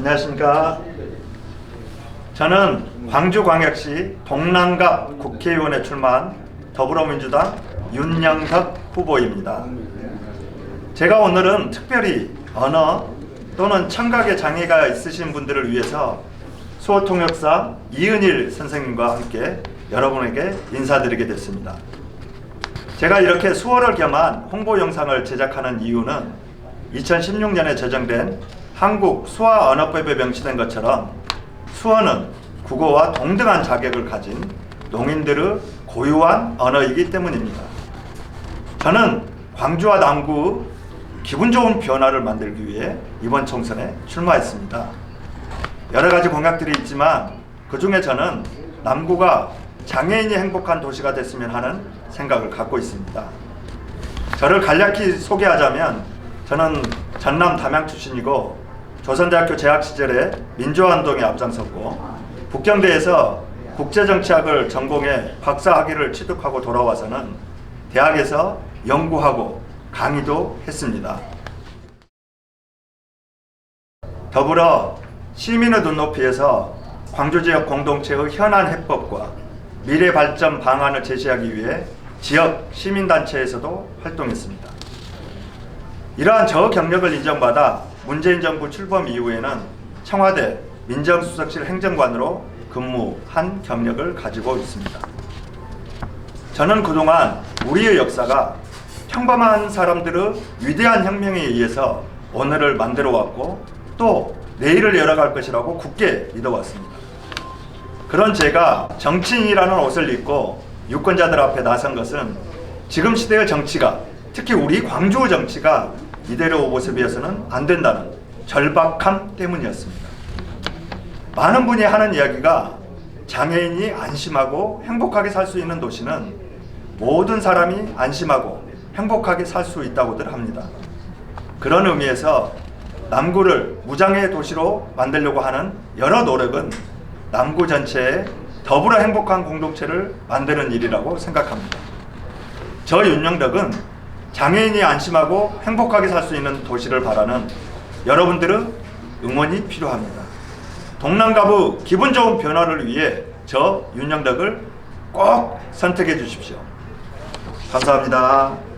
안녕하십니까. 저는 광주광역시 동남갑 국회의원에 출마한 더불어민주당 윤영석 후보입니다. 제가 오늘은 특별히 언어 또는 청각의 장애가 있으신 분들을 위해서 수어통역사 이은일 선생님과 함께 여러분에게 인사드리게 됐습니다. 제가 이렇게 수어를 겸한 홍보 영상을 제작하는 이유는 2016년에 제정된 한국 수화 언어법에 명시된 것처럼 수어는 국어와 동등한 자격을 가진 농인들의 고유한 언어이기 때문입니다. 저는 광주와 남구 기분 좋은 변화를 만들기 위해 이번 총선에 출마했습니다. 여러 가지 공약들이 있지만 그 중에 저는 남구가 장애인이 행복한 도시가 됐으면 하는 생각을 갖고 있습니다. 저를 간략히 소개하자면 저는 전남 담양 출신이고 조선대학교 재학 시절에 민주화운동에 앞장섰고 북경대에서 국제정치학을 전공해 박사학위를 취득하고 돌아와서는 대학에서 연구하고 강의도 했습니다. 더불어 시민의 눈높이에서 광주 지역 공동체의 현안 해법과 미래 발전 방안을 제시하기 위해 지역 시민단체에서도 활동했습니다. 이러한 저 경력을 인정받아 문재인 정부 출범 이후에는 청와대 민정수석실 행정관으로 근무한 경력을 가지고 있습니다. 저는 그동안 우리의 역사가 평범한 사람들의 위대한 혁명에 의해서 오늘을 만들어 왔고 또 내일을 열어갈 것이라고 굳게 믿어왔습니다. 그런 제가 정치인이라는 옷을 입고 유권자들 앞에 나선 것은 지금 시대의 정치가 특히 우리 광주의 정치가 이대로 모습이어서는 안 된다는 절박함 때문이었습니다. 많은 분이 하는 이야기가 장애인이 안심하고 행복하게 살 수 있는 도시는 모든 사람이 안심하고 행복하게 살 수 있다고들 합니다. 그런 의미에서 남구를 무장애 도시로 만들려고 하는 여러 노력은 남구 전체에 더불어 행복한 공동체를 만드는 일이라고 생각합니다. 저 윤영덕은 장애인이 안심하고 행복하게 살 수 있는 도시를 바라는 여러분들의 응원이 필요합니다. 동남가부 기분 좋은 변화를 위해 저 윤영덕을 꼭 선택해 주십시오. 감사합니다.